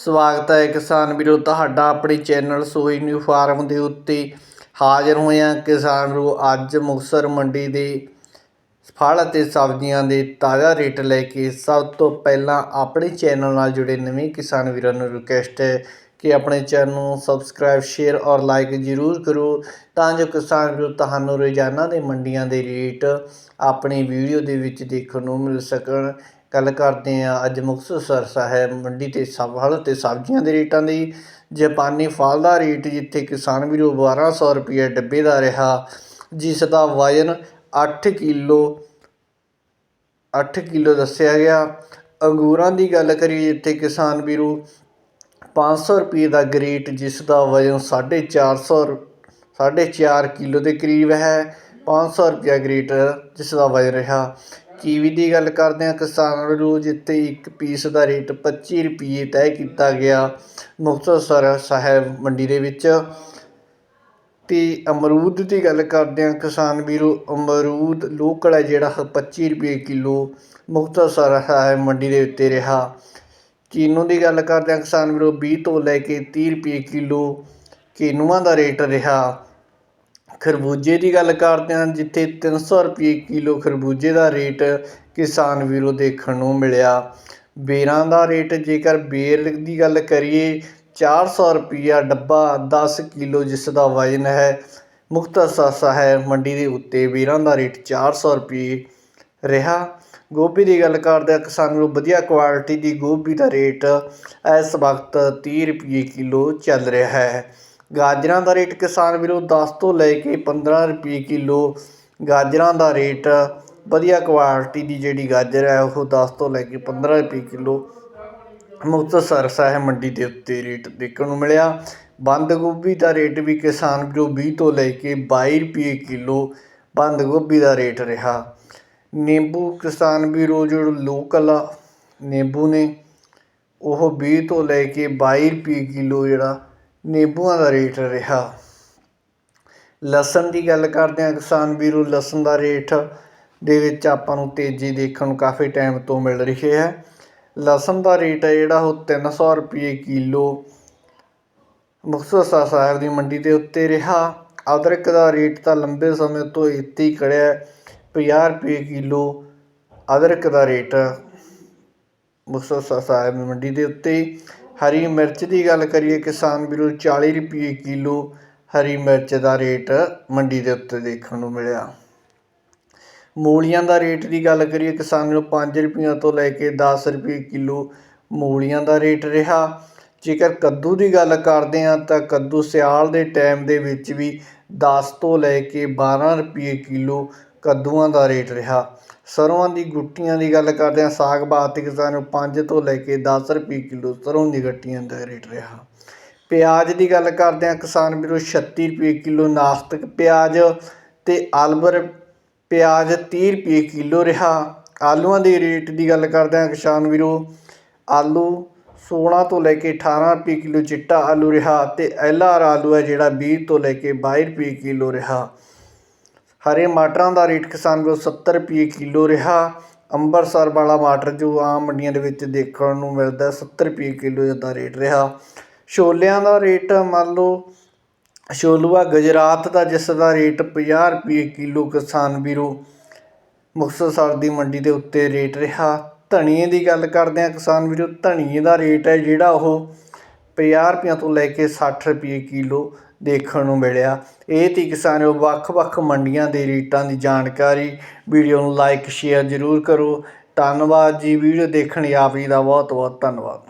ਸਵਾਗਤ ਹੈ ਕਿਸਾਨ ਵੀਰੋ, ਤੁਹਾਡਾ ਆਪਣੇ ਚੈਨਲ ਸੋਈ ਨਿਊ ਫਾਰਮ ਦੇ ਉੱਤੇ ਹਾਜ਼ਰ ਹੋਏ ਹਾਂ। ਕਿਸਾਨ ਵੀਰੋ, ਅੱਜ ਮੁਕਤਸਰ ਮੰਡੀ ਦੇ ਫਲ ਅਤੇ ਸਬਜ਼ੀਆਂ ਦੇ ਤਾਜ਼ਾ ਰੇਟ ਲੈ ਕੇ ਸਭ ਤੋਂ ਪਹਿਲਾਂ ਆਪਣੇ ਚੈਨਲ ਨਾਲ ਜੁੜੇ ਨਵੇਂ ਕਿਸਾਨ ਵੀਰਾਂ ਨੂੰ ਰਿਕੁਐਸਟ ਹੈ ਕਿ ਆਪਣੇ ਚੈਨਲ ਨੂੰ ਸਬਸਕ੍ਰਾਈਬ ਸ਼ੇਅਰ ਔਰ ਲਾਈਕ ਜ਼ਰੂਰ ਕਰੋ ਤਾਂ ਜੋ ਕਿਸਾਨ ਵੀਰੋ, ਤੁਹਾਨੂੰ ਰੋਜ਼ਾਨਾ ਦੇ ਮੰਡੀਆਂ ਦੇ ਰੇਟ ਆਪਣੀ ਵੀਡੀਓ ਦੇ ਵਿੱਚ ਦੇਖਣ ਨੂੰ ਮਿਲ ਸਕਣ। ਕਰਦੇ ਹਾਂ ਅੱਜ ਮੁਕਤਸਰ ਸਾਹਿਬ ਮੰਡੀ ਤੇ ਸਭ ਫਲ ਅਤੇ ਸਬਜ਼ੀਆਂ ਦੇ ਰੇਟਾਂ ਦੀ। ਜਾਪਾਨੀ ਫਲ ਦਾ ਰੇਟ ਜਿੱਥੇ ਕਿਸਾਨ ਵੀਰੋ 1200 ਰੁਪਏ ਡੱਬੇ ਦਾ ਰਿਹਾ, ਜਿਸ ਦਾ ਵਜ਼ਨ 8 ਕਿਲੋ 8 ਕਿਲੋ ਦੱਸਿਆ ਗਿਆ। ਅੰਗੂਰਾਂ ਦੀ ਗੱਲ ਕਰੀਏ ਜਿੱਥੇ ਕਿਸਾਨ ਵੀਰੋ 500 ਰੁਪਏ ਦਾ ਗ੍ਰੇਟ ਜਿਸ ਦਾ ਵਜ਼ਨ 450 4.5 ਕਿਲੋ ਦੇ ਕਰੀਬ ਹੈ 500 ਰੁਪਏ ਗ੍ਰੇਟ ਜਿਸ ਦਾ ਵਜ਼ਨ ਰਿਹਾ। ਕੀਵੀ ਦੀ ਗੱਲ ਕਰਦੇ ਹਾਂ, ਕਿਸਾਨ ਨੂੰ ਜਿੱਥੇ ਇੱਕ ਪੀਸ ਦਾ ਰੇਟ ਪੱਚੀ ਰੁਪਈਏ ਤੈਅ ਕੀਤਾ ਗਿਆ ਮੁਕਤਸਰ ਸਾਹਿਬ ਮੰਡੀ ਦੇ ਵਿੱਚ। ਅਤੇ ਅਮਰੂਦ ਦੀ ਗੱਲ ਕਰਦੇ ਹਾਂ, ਕਿਸਾਨ ਵੀਰੋ, ਅਮਰੂਦ ਲੋਕਲ ਹੈ ਜਿਹੜਾ 25 ਰੁਪਏ ਕਿਲੋ ਮੁਕਤਸਰ ਸਾਹਿਬ ਮੰਡੀ ਦੇ ਉੱਤੇ ਰਿਹਾ। ਕੀਨੂ ਦੀ ਗੱਲ ਕਰਦੇ ਹਾਂ, ਕਿਸਾਨ ਵੀਰੋ 20 ਤੋਂ ਲੈ ਕੇ 30 ਰੁਪਏ ਕਿਲੋ ਕੀਨੂਆਂ ਦਾ ਰੇਟ ਰਿਹਾ। ਖਰਬੂਜੇ ਦੀ ਗੱਲ ਕਰਦੇ ਹਾਂ, ਜਿੱਥੇ 300 ਰੁਪਏ ਕਿਲੋ ਖਰਬੂਜੇ ਦਾ ਰੇਟ ਕਿਸਾਨ ਵੀਰੋ ਦੇਖਣ ਨੂੰ ਮਿਲਿਆ। ਬੇਰਾਂ ਦਾ ਰੇਟ ਜੇਕਰ ਬੇਰ ਦੀ ਗੱਲ ਕਰੀਏ, ਚਾਰ ਸੌ ਰੁਪਈਆ ਡੱਬਾ ਦਸ ਕਿਲੋ ਜਿਸ ਦਾ ਵਜ਼ਨ ਹੈ ਮੁਕਤਸਰ ਸਾਹਿਬ ਮੰਡੀ ਦੇ ਉੱਤੇ ਬੇਰਾਂ ਦਾ ਰੇਟ ਚਾਰ ਸੌ ਰੁਪਏ ਰਿਹਾ। ਗੋਭੀ ਦੀ ਗੱਲ ਕਰਦੇ ਆ ਕਿਸਾਨ ਨੂੰ ਵਧੀਆ ਕੁਆਲਿਟੀ ਦੀ ਗੋਭੀ ਦਾ ਰੇਟ ਇਸ ਵਕਤ 30 ਰੁਪਏ ਕਿਲੋ ਚੱਲ ਰਿਹਾ ਹੈ। ਗਾਜਰਾਂ ਦਾ ਰੇਟ ਕਿਸਾਨ ਵੀਰੋ 10 ਤੋਂ ਲੈ ਕੇ 15 ਰੁਪਏ ਕਿਲੋ ਗਾਜਰਾਂ ਦਾ ਰੇਟ ਵਧੀਆ ਕੁਆਲਿਟੀ ਦੀ ਜਿਹੜੀ ਗਾਜਰ ਹੈ, ਉਹ 10 ਤੋਂ ਲੈ ਕੇ 15 ਰੁਪਏ ਕਿਲੋ ਮੁਕਤਸਰ ਸਾਹਿਬ ਮੰਡੀ ਦੇ ਉੱਤੇ ਰੇਟ ਦੇਖਣ ਨੂੰ ਮਿਲਿਆ। ਬੰਦ ਗੋਭੀ ਦਾ ਰੇਟ ਵੀ ਕਿਸਾਨ ਵੀਰੋ 20 ਤੋਂ ਲੈ ਕੇ 22 ਰੁਪਏ ਕਿਲੋ ਬੰਦ ਗੋਭੀ ਦਾ ਰੇਟ ਰਿਹਾ। ਨਿੰਬੂ ਕਿਸਾਨ ਵੀਰੋ ਜੋ ਲੋਕਲ ਨਿੰਬੂ ਨੇ, ਉਹ 20 ਤੋਂ ਲੈ ਕੇ 22 ਰੁਪਏ ਕਿਲੋ ਜਿਹੜਾ ਨਿੰਬੂਆਂ ਦਾ ਰੇਟ ਰਿਹਾ। ਲਸਣ ਦੀ ਗੱਲ ਕਰਦੇ ਹਾਂ ਕਿਸਾਨ ਵੀਰੋ, ਲਸਣ ਦਾ ਰੇਟ ਦੇ ਵਿੱਚ ਆਪਾਂ ਨੂੰ ਤੇਜ਼ੀ ਦੇਖਣ ਨੂੰ ਕਾਫੀ ਟਾਈਮ ਤੋਂ ਮਿਲ ਰਹੀ ਹੈ। ਲਸਣ ਦਾ ਰੇਟ ਹੈ ਜਿਹੜਾ ਉਹ 300 ਰੁਪਏ ਕਿਲੋ ਮੁਕਤਸਰ ਸਾਹਿਬ ਦੀ ਮੰਡੀ ਦੇ ਉੱਤੇ ਰਿਹਾ। ਅਦਰਕ ਦਾ ਰੇਟ ਤਾਂ ਲੰਬੇ ਸਮੇਂ ਤੋਂ ਇੱਥੇ ਹੀ ਖੜਿਆ 50 ਰੁਪਏ ਕਿਲੋ ਅਦਰਕ ਦਾ ਰੇਟ ਮੁਕਤਸਰ ਸਾਹਿਬ ਦੀ ਮੰਡੀ ਦੇ ਉੱਤੇ। ਹਰੀ ਮਿਰਚ ਦੀ ਗੱਲ ਕਰੀਏ, ਕਿਸਾਨ ਵੀਰੋ 40 ਰੁਪਏ ਕਿਲੋ ਹਰੀ ਮਿਰਚ ਦਾ ਰੇਟ ਮੰਡੀ ਦੇ ਉੱਤੇ ਦੇਖਣ ਨੂੰ ਮਿਲਿਆ। ਮੂਲੀਆਂ ਦਾ ਰੇਟ ਦੀ ਗੱਲ ਕਰੀਏ, ਕਿਸਾਨ ਨੂੰ 5 ਰੁਪਈਆਂ ਤੋਂ ਲੈ ਕੇ 10 ਰੁਪਏ ਕਿਲੋ ਮੂਲੀਆਂ ਦਾ ਰੇਟ ਰਿਹਾ। ਜੇਕਰ ਕੱਦੂ ਦੀ ਗੱਲ ਕਰਦੇ ਹਾਂ, ਤਾਂ ਕੱਦੂ ਸਿਆਲ ਦੇ ਟਾਈਮ ਦੇ ਵਿੱਚ ਵੀ 10 ਤੋਂ ਲੈ ਕੇ 12 ਰੁਪਏ ਕਿਲੋ ਕੱਦੂਆਂ ਦਾ ਰੇਟ ਰਿਹਾ। ਸਰੋਂ ਦੀ ਗੁੱਟੀਆਂ ਦੀ ਗੱਲ ਕਰਦੇ ਹਾਂ, ਸਾਗ ਬਾਤ ਕਿਸਾਨ ਨੂੰ 5 ਤੋਂ ਲੈ ਕੇ 10 ਰੁਪਏ ਕਿਲੋ ਸਰੋਂ ਦੀ ਗੱਟੀਆਂ ਦਾ ਰੇਟ ਰਿਹਾ। ਪਿਆਜ਼ ਦੀ ਗੱਲ ਕਰਦੇ ਹਾਂ, ਕਿਸਾਨ ਵੀਰੋ 36 ਰੁਪਏ ਕਿਲੋ ਨਾਸਤਕ ਪਿਆਜ਼ ਤੇ ਆਲਬਰ ਪਿਆਜ਼ 30 ਰੁਪਏ ਕਿਲੋ ਰਿਹਾ। ਆਲੂਆਂ ਦੇ ਰੇਟ ਦੀ ਗੱਲ ਕਰਦੇ ਹਾਂ, ਕਿਸਾਨ ਵੀਰੋ, ਆਲੂ 16 ਤੋਂ ਲੈ ਕੇ 18 ਰੁਪਏ ਕਿਲੋ ਚਿੱਟਾ ਆਲੂ ਰਿਹਾ ਤੇ ਐਲ ਆਰ ਆਲੂ ਹੈ ਜਿਹੜਾ 20 ਤੋਂ ਲੈ ਕੇ 22 ਰੁਪਏ ਕਿਲੋ ਰਿਹਾ। ਹਰੇ ਮਟਰਾਂ ਦਾ ਰੇਟ ਕਿਸਾਨ ਵੀਰੋ 70 ਰੁਪਏ ਕਿਲੋ ਰਿਹਾ। ਅੰਮ੍ਰਿਤਸਰ ਵਾਲਾ ਮਟਰ ਜੋ ਆਮ ਮੰਡੀਆਂ ਦੇ ਵਿੱਚ ਦੇਖਣ ਨੂੰ ਮਿਲਦਾ 70 ਰੁਪਏ ਕਿਲੋ ਦਾ ਰੇਟ ਰਿਹਾ। ਛੋਲਿਆਂ ਦਾ ਰੇਟ ਮੰਨ ਲਓ, ਛੋਲੂਆ ਗੁਜਰਾਤ ਦਾ ਜਿਸ ਦਾ ਰੇਟ 50 ਰੁਪਏ ਕਿਲੋ ਕਿਸਾਨ ਵੀਰੋ, ਮੁਕਤਸਰ ਦੀ ਮੰਡੀ ਦੇ ਉੱਤੇ ਰੇਟ ਰਿਹਾ। ਧਨੀਏ ਦੀ ਗੱਲ ਕਰਦੇ ਆ ਕਿਸਾਨ ਵੀਰੋ, ਧਨੀਏ ਦਾ ਰੇਟ ਹੈ ਜਿਹੜਾ ਉਹ 50 ਰੁਪਏ ਤੋਂ ਲੈ ਕੇ 60 ਰੁਪਏ ਕਿਲੋ। ਦੇਖਣ ਨੂੰ ਮਿਲਿਆ। ਇਹ ਤੀ ਕਿਸਾਨ ਵੱਖ-ਵੱਖ ਮੰਡੀਆਂ ਦੇ ਰੇਟਾਂ ਦੀ ਜਾਣਕਾਰੀ ਵੀਡੀਓ ਨੂੰ ਲਾਈਕ ਸ਼ੇਅਰ ਜ਼ਰੂਰ ਕਰੋ। ਧੰਨਵਾਦ ਜੀ। ਵੀਡੀਓ ਦੇਖਣ ਆਪ ਜੀ ਦਾ ਬਹੁਤ ਬਹੁਤ ਧੰਨਵਾਦ।